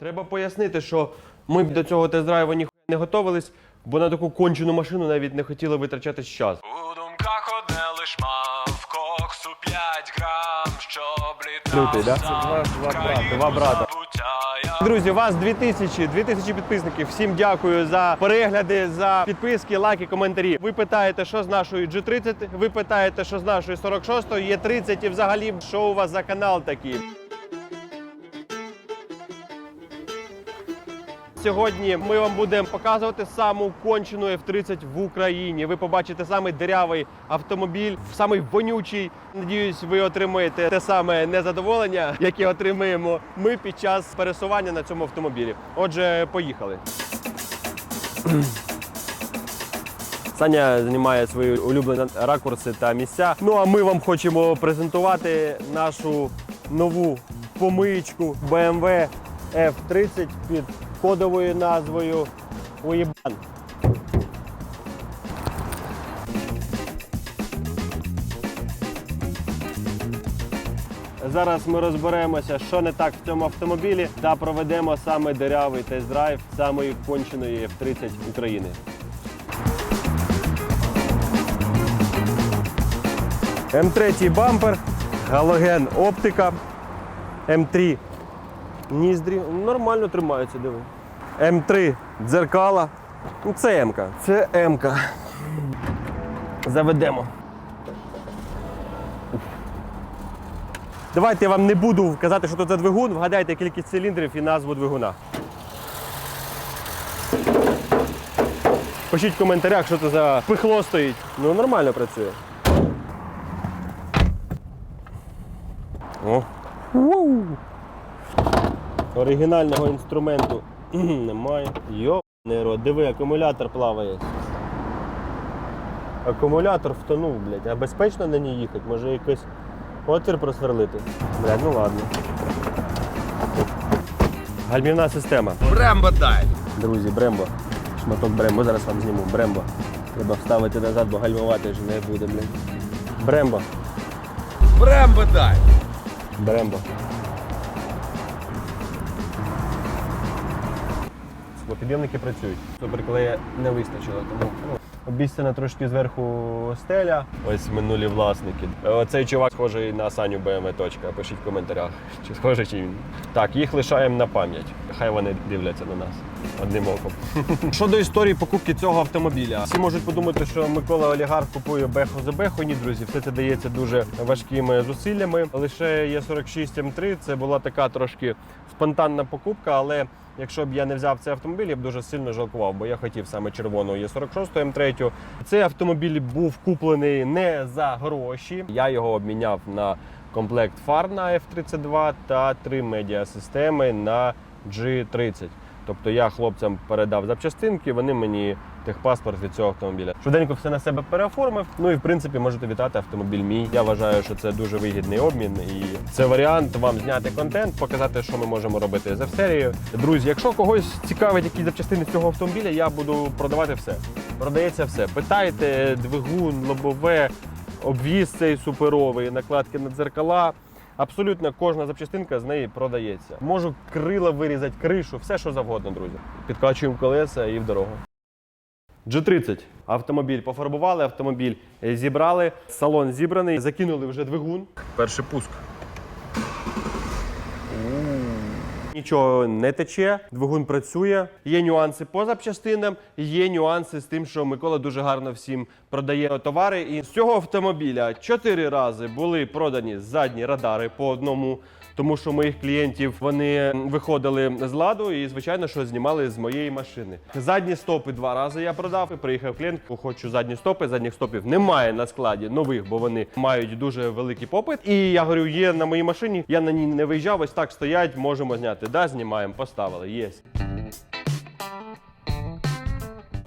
Треба пояснити, що ми б до цього тест-драйву ніхуя не готувались, бо на таку кончену машину навіть не хотіли витрачати час. У думках одне лиш мав коксу 5 грам, щоб літав Лютий, да? Два- два брата, країну два брата. Друзі, вас 2000, 2000 підписників. Всім дякую за перегляди, за підписки, лайки, коментарі. Ви питаєте, що з нашої G30, ви питаєте, що з нашої 46, є 30 і взагалі, що у вас за канал такий. Сьогодні ми вам будемо показувати саму кончену F30 в Україні. Ви побачите самий дирявий автомобіль, самий вонючий. Надіюсь, ви отримаєте те саме незадоволення, яке отримуємо ми під час пересування на цьому автомобілі. Отже, поїхали. Саня знімає свої улюблені ракурси та місця. Ну а ми вам хочемо презентувати нашу нову помиєчку BMW F30 під кодовою назвою Уєбан. Зараз ми розберемося, що не так в цьому автомобілі, та проведемо саме дирявий тест-драйв самої конченої F30 України. М3 бампер, галоген оптика, М3 ніздрі. Нормально тримаються, диви. М3 дзеркала. Ну, Це М-ка. Це М-ка. Заведемо. Давайте я вам не буду казати, що тут за двигун. Вгадайте кількість циліндрів і назву двигуна. Пишіть в коментарях, що це за пихло стоїть. Ну, нормально працює. О. Оригінального інструменту немає. Йо, рот, диви, акумулятор плаває. Акумулятор втонув, блядь. А безпечно на ній їхати? Може якийсь отвір просверлити? Блядь, ну ладно. Гальмівна система. Брембо дай! Друзі, Брембо. Шматок Брембо, зараз вам зніму. Брембо. Треба вставити назад, бо гальмувати вже не буде, блядь. Брембо. Брембо дай! Брембо. Склопідйомники працюють. Суперклея не вистачило, тому ну, обіцяна трошки зверху стеля. Ось минулі власники. Оцей чувак схожий на Саню БМВ. Точка. Пишіть в коментарях, чи схожий чи він. Так, їх лишаємо на пам'ять. Хай вони дивляться на нас одним оком. Щодо історії покупки цього автомобіля, всі можуть подумати, що Микола Олігарх купує беху за беху. Ні, друзі, все це дається дуже важкими зусиллями. Лише є 46 М3. Це була така трошки спонтанна покупка, але. Якщо б я не взяв цей автомобіль, я б дуже сильно жалкував, бо я хотів саме червону Є46 М3. Цей автомобіль був куплений не за гроші. Я його обміняв на комплект фар на F32 та три медіасистеми на G30. Тобто я хлопцям передав запчастинки, вони мені техпаспорт від цього автомобіля. Швиденько все на себе переоформив. Ну і в принципі можете вітати автомобіль мій. Я вважаю, що це дуже вигідний обмін, і це варіант вам зняти контент, показати, що ми можемо робити з серією. Друзі, якщо когось цікавить якісь запчастини цього автомобіля, я буду продавати все. Продається все. Питайте, двигун, лобове, обвіз цей суперовий, накладки на дзеркала. Абсолютно кожна запчастинка з неї продається. Можу крила вирізати, кришу, все що завгодно, друзі. Підкачуємо колеса і в дорогу. G30. Автомобіль пофарбували, автомобіль е, зібрали, салон зібраний, закинули вже двигун. Перший пуск. Нічого не тече, двигун працює. Є нюанси по запчастинам, є нюанси з тим, що Микола дуже гарно всім продає товари. І з цього автомобіля чотири рази були продані задні радари по одному. Тому що моїх клієнтів вони виходили з ладу і, звичайно, що знімали з моєї машини. Задні стопи два рази я продав. І приїхав клієнт, хочу задні стопи. Задніх стопів немає на складі нових, бо вони мають дуже великий попит. І я говорю, є на моїй машині. Я на ній не виїжджав, ось так стоять, можемо зняти. Да, знімаємо, поставили. Є.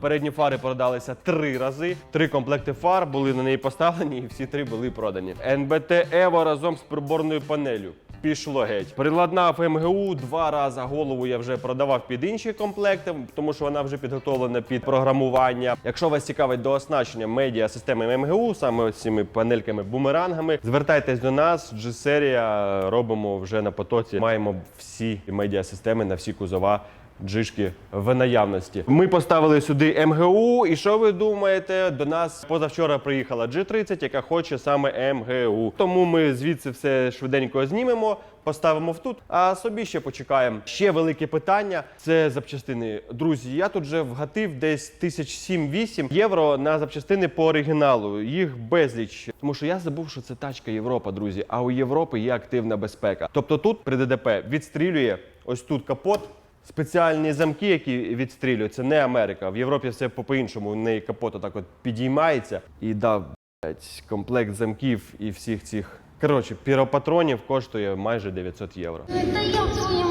Передні фари продалися три рази. Три комплекти фар були на неї поставлені, і всі три були продані. НБТ Ево разом з приборною панелю. Пішло геть. Приладнав МГУ два рази голову я вже продавав під інші комплекти, тому що вона вже підготовлена під програмування. Якщо вас цікавить до оснащення медіа системи МГУ, саме цими панельками бумерангами, звертайтесь до нас. G-серія робимо вже на потоці. Маємо всі медіа системи на всі кузова. Джишки в наявності. Ми поставили сюди МГУ. І що ви думаєте? До нас позавчора приїхала G30, яка хоче саме МГУ. Тому ми звідси все швиденько знімемо, поставимо в тут, а собі ще почекаємо. Ще велике питання це запчастини. Друзі, я тут вже вгатив десь тисяч 7-8 євро на запчастини по оригіналу. Їх безліч. Тому що я забув, що це тачка Європа, друзі. А у Європи є активна безпека. Тобто тут при ДДП відстрілює ось тут капот. Спеціальні замки, які відстрілюють, це не Америка. В Європі все по- по-іншому. У неї капот отак от підіймається і дав блядь, комплект замків і всіх цих. Коротше, піропатронів коштує майже 900 євро.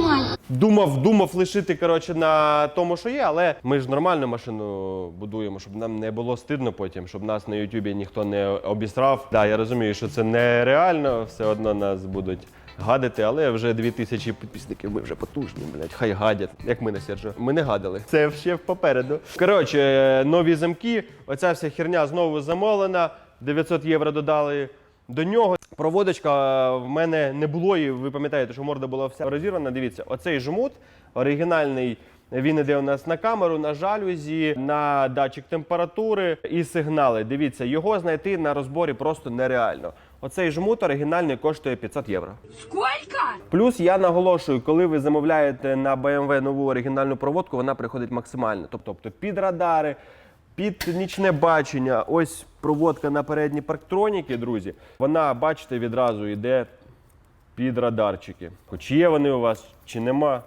Мать. Думав, думав лишити коротше, на тому, що є, але ми ж нормальну машину будуємо, щоб нам не було стидно потім, щоб нас на Ютубі ніхто не обісрав. Да, я розумію, що це нереально, все одно нас будуть гадити, але вже 2000 підписників, ми вже потужні, блядь, хай гадять. Як ми на Сержо. Ми не гадали. Це ще попереду. Коротше, е, нові замки, оця вся херня знову замовлена. 900 євро додали до нього. Проводочка е, в мене не було, і ви пам'ятаєте, що морда була вся розірвана. Дивіться, оцей жмут оригінальний. Він іде у нас на камеру, на жалюзі, на датчик температури і сигнали. Дивіться, його знайти на розборі просто нереально. Оцей жмут оригінальний коштує 500 євро. Сколько? Плюс я наголошую, коли ви замовляєте на BMW нову оригінальну проводку, вона приходить максимально. Тобто під радари, під нічне бачення. Ось проводка на передні парктроніки, друзі. Вона, бачите, відразу йде під радарчики. Хоч є вони у вас чи нема.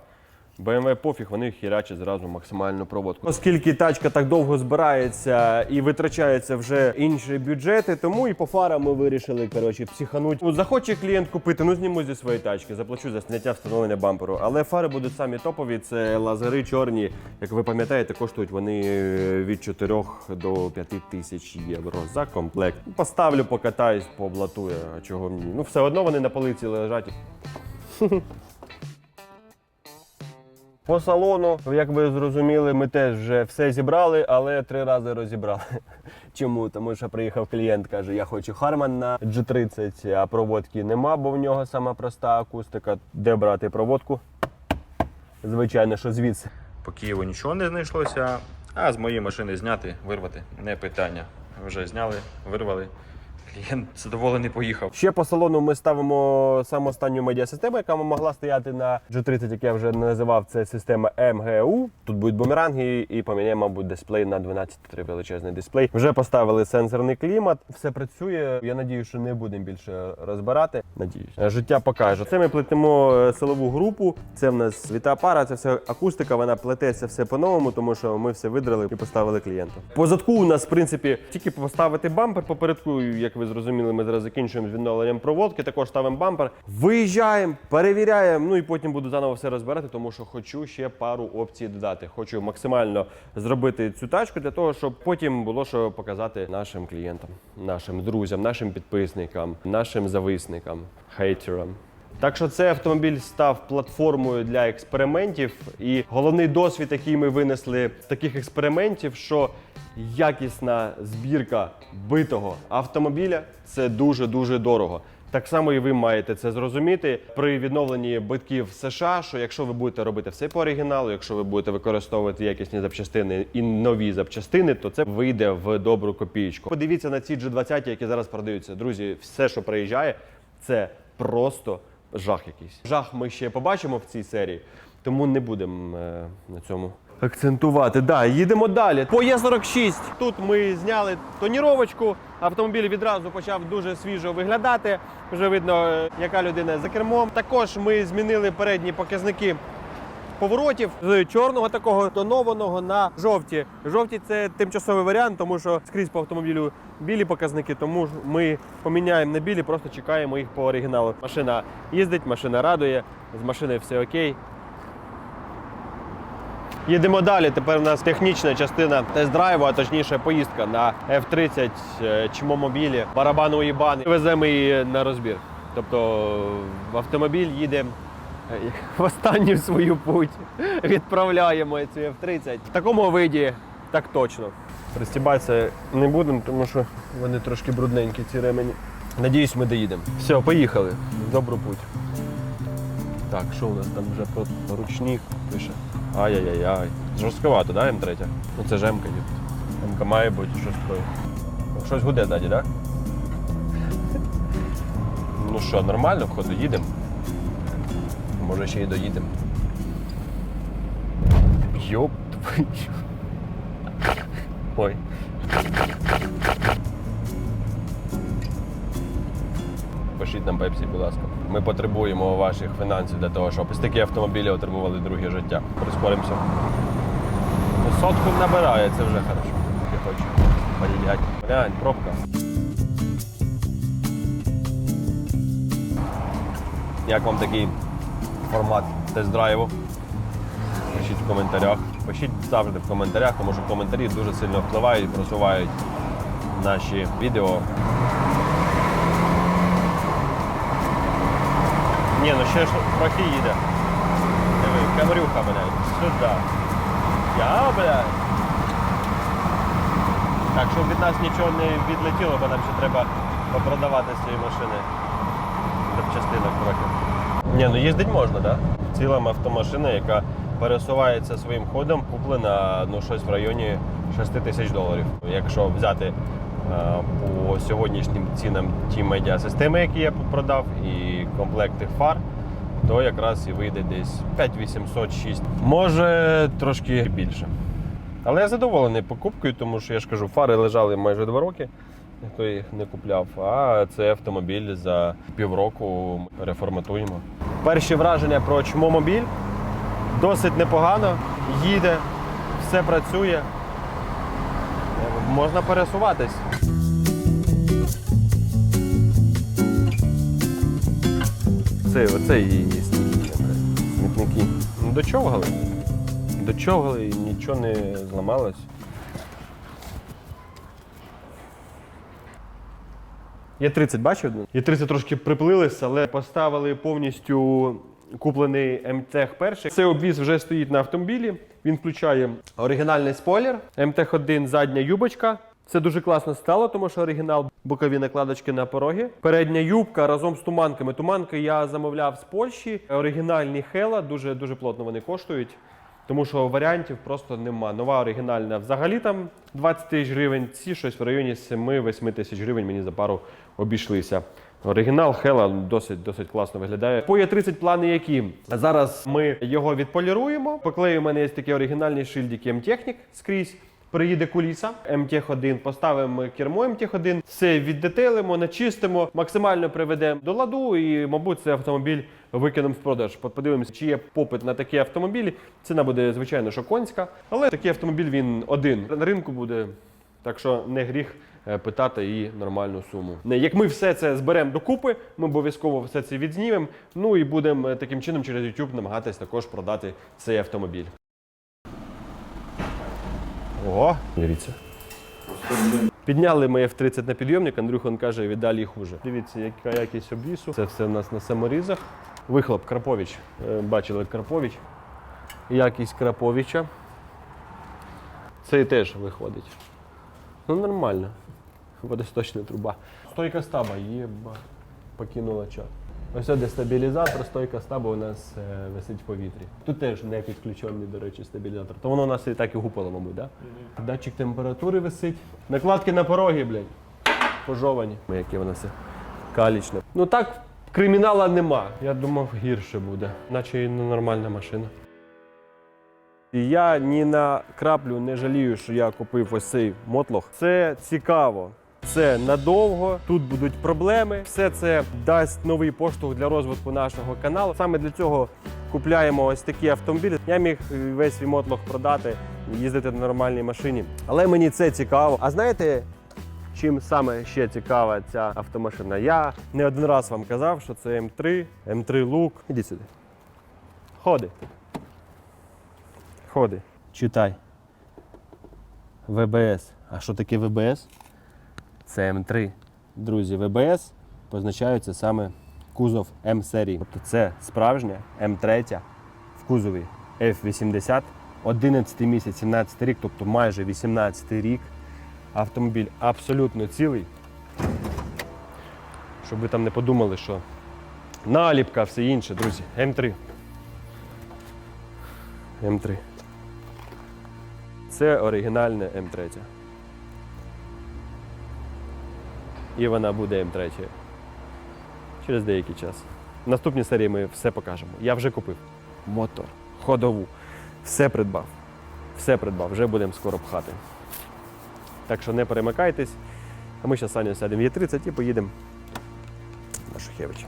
BMW пофіг, вони хірячать зразу максимальну проводку. Оскільки тачка так довго збирається і витрачаються вже інші бюджети, тому і по фарам ми вирішили коротше, психануть. Ну, захоче клієнт купити, ну зніму зі своєї тачки, заплачу за зняття встановлення бамперу. Але фари будуть самі топові. Це лазери чорні. Як ви пам'ятаєте, коштують вони е, від 4 до 5 тисяч євро за комплект. Поставлю, покатаюсь, пооблатую. А чого мені? Ну все одно вони на полиці лежать. По салону, як ви зрозуміли, ми теж вже все зібрали, але три рази розібрали. Чому? Тому що приїхав клієнт, каже, я хочу Харман на G30, а проводки нема, бо в нього сама проста акустика. Де брати проводку? Звичайно, що звідси. По Києву нічого не знайшлося, а з моєї машини зняти, вирвати не питання. Вже зняли, вирвали. Клієнт задоволений поїхав. Ще по салону ми ставимо саму останню медіасистему, яка могла стояти на G30, як я вже називав, це система МГУ. Тут будуть бумеранги і поміняємо, мабуть, дисплей на 12 величезний дисплей. Вже поставили сенсорний клімат. Все працює. Я надію, що не будемо більше розбирати. Надіюсь, Е, життя покаже. Це ми плетемо е, силову групу. Це в нас вітапара, це все акустика. Вона плететься все по-новому, тому що ми все видрали і поставили клієнту. По задку у нас, в принципі, тільки поставити бампер попередку, як ви зрозуміли, ми зараз закінчуємо з відновленням проводки. Також ставимо бампер. Виїжджаємо, перевіряємо. Ну і потім буду заново все розбирати, тому що хочу ще пару опцій додати. Хочу максимально зробити цю тачку для того, щоб потім було що показати нашим клієнтам, нашим друзям, нашим підписникам, нашим зависникам, хейтерам. Так що цей автомобіль став платформою для експериментів, і головний досвід, який ми винесли з таких експериментів, що якісна збірка битого автомобіля це дуже дуже дорого. Так само і ви маєте це зрозуміти при відновленні битків США, що якщо ви будете робити все по оригіналу, якщо ви будете використовувати якісні запчастини і нові запчастини, то це вийде в добру копієчку. Подивіться на ці G20, які зараз продаються. Друзі, все, що приїжджає, це просто жах якийсь. Жах ми ще побачимо в цій серії, тому не будемо е, на цьому. Акцентувати, да, їдемо далі. По Є46 тут ми зняли тоніровочку. Автомобіль відразу почав дуже свіжо виглядати. Вже видно, е, яка людина за кермом. Також ми змінили передні показники поворотів з чорного такого тонованого на жовті. Жовті це тимчасовий варіант, тому що скрізь по автомобілю білі показники, тому ж ми поміняємо на білі, просто чекаємо їх по оригіналу. Машина їздить, машина радує, з машиною все окей. Їдемо далі. Тепер у нас технічна частина тест-драйву, а точніше поїздка на F30 е, чмомобілі, барабану їбани. Веземо її на розбір. Тобто автомобіль їде е, в останню свою путь. Відправляємо цю F30. В такому виді так точно. Пристібатися не будемо, тому що вони трошки брудненькі, ці ремені. Надіюсь, ми доїдемо. Все, поїхали. Добру путь. Так, що у нас там вже про ручник пише? Ай-яй-яй-яй. Жорстковато, да, М3? Ну це ж М-ка, є. М-ка має бути жорсткою. Щось гуде ззаді, так? Да? Ну що, нормально, входу, їдемо. Може ще й доїдемо. Йоп твою. Ой. Пишіть нам пепсі, будь ласка. Ми потребуємо ваших фінансів для того, щоб ось такі автомобілі отримували друге життя. Прискоримося. Сотку набирає, це вже хорошо. Я хочу поїдять. Глянь, пробка. Як вам такий формат тест-драйву? Пишіть в коментарях. Пишіть завжди в коментарях, тому що коментарі дуже сильно впливають і просувають наші відео. Ні, ну ще ж трохи їде. Диви, камерюха, блядь. Сюди. Я, блядь. Так, щоб від нас нічого не відлетіло, бо нам ще треба попродавати з цієї машини запчастинок трохи. Ні, ну їздить можна, так? Да? Ціла автомашина, яка пересувається своїм ходом, куплена ну, щось в районі 6 тисяч доларів. Якщо взяти по сьогоднішнім цінам ті медіасистеми, які я продав, і комплекти фар, то якраз і вийде десь 5800-6. Може трошки більше. Але я задоволений покупкою, тому що я ж кажу, фари лежали майже два роки. Ніхто їх не купляв. А це автомобіль за півроку реформатуємо. Перші враження про чмомобіль досить непогано. Їде, все працює. Можна пересуватись. Це, оце її є. Смітники. Ну, дочовгали. Дочовгали і нічого не зламалось. Є 30, бачив? Є 30 трошки приплилися, але поставили повністю куплений МТХ перший. Цей обвіз вже стоїть на автомобілі. Він включає оригінальний спойлер, МТХ-1 задня юбочка. Це дуже класно стало, тому що оригінал бокові накладочки на пороги. Передня юбка разом з туманками. Туманки я замовляв з Польщі. Оригінальні Хела, дуже дуже плотно вони коштують. Тому що варіантів просто нема. Нова оригінальна взагалі там 20 тисяч гривень, ці щось в районі 7-8 тисяч гривень мені за пару обійшлися. Оригінал Хела досить досить класно виглядає. По Є30 плани які. Зараз ми його відполіруємо. Поклею мене є такі оригінальні шильдики МТехнік скрізь. Приїде куліса МТХ-1, поставимо кермо МТХ-1, все віддетелимо, начистимо, максимально приведемо до ладу і, мабуть, цей автомобіль викинемо в продаж. Подивимося, чи є попит на такі автомобілі. Ціна буде, звичайно, що конська, але такий автомобіль він один на ринку буде. Так що не гріх питати її нормальну суму. Як ми все це зберемо докупи, ми обов'язково все це відзнімемо. Ну і будемо е, таким чином через YouTube намагатись також продати цей автомобіль. Ого, дивіться. Підняли ми F30 на підйомник, Андрюхан каже, віддалі хуже. Дивіться, яка якість обвісу. Це все в нас на саморізах. Вихлоп Крапович. Е, Бачили Крапович. Якість Краповича. Цей теж виходить. Ну, нормально. Водосточна труба. Стойка стаба, єба. Покинула чат. Ось де стабілізатор, стойка стаба у нас е, висить в повітрі. Тут теж не підключений, до речі, стабілізатор. То воно у нас і так і гупало, мабуть? Да? Датчик температури висить. Накладки на пороги, блядь. Пожовані. Яке воно все калічне. Ну так, кримінала нема. Я думав, гірше буде, наче і нормальна машина. І я ні на краплю не жалію, що я купив ось цей мотлох. Це цікаво. Це надовго, тут будуть проблеми. Все це дасть новий поштовх для розвитку нашого каналу. Саме для цього купляємо ось такі автомобілі. Я міг весь свій мотлох продати, їздити на нормальній машині. Але мені це цікаво. А знаєте, чим саме ще цікава ця автомашина? Я не один раз вам казав, що це М3, М3 Лук. Іди сюди. Ходи. Ходи. Читай. ВБС. А що таке ВБС? Це М3. Друзі, ВБС позначаються саме кузов М-серії. Тобто це справжня М3 в кузові F80, 11 місяць, 17 рік, тобто майже 18 рік. Автомобіль абсолютно цілий. Щоб ви там не подумали, що наліпка, все інше, друзі. М3. М3. Це оригінальне М3. І вона буде М3 через деякий час. В наступній серії ми все покажемо. Я вже купив мотор, ходову, все придбав. Все придбав, вже будемо скоро пхати. Так що не перемикайтесь. А ми зараз Саню сядемо в Є30 і поїдемо на Шухевича.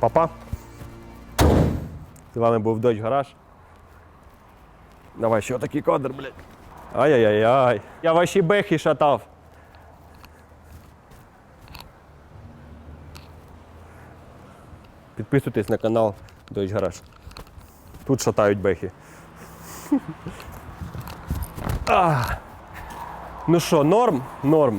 Па-па! З вами був Дойч Гараж. Давай, що такий кадр, блядь. Ай-яй-яй-яй. Я ваші бехи шатав. Підписуйтесь на канал Дойч Garage. Тут шатають бехи. А. Ну що, норм? Норм.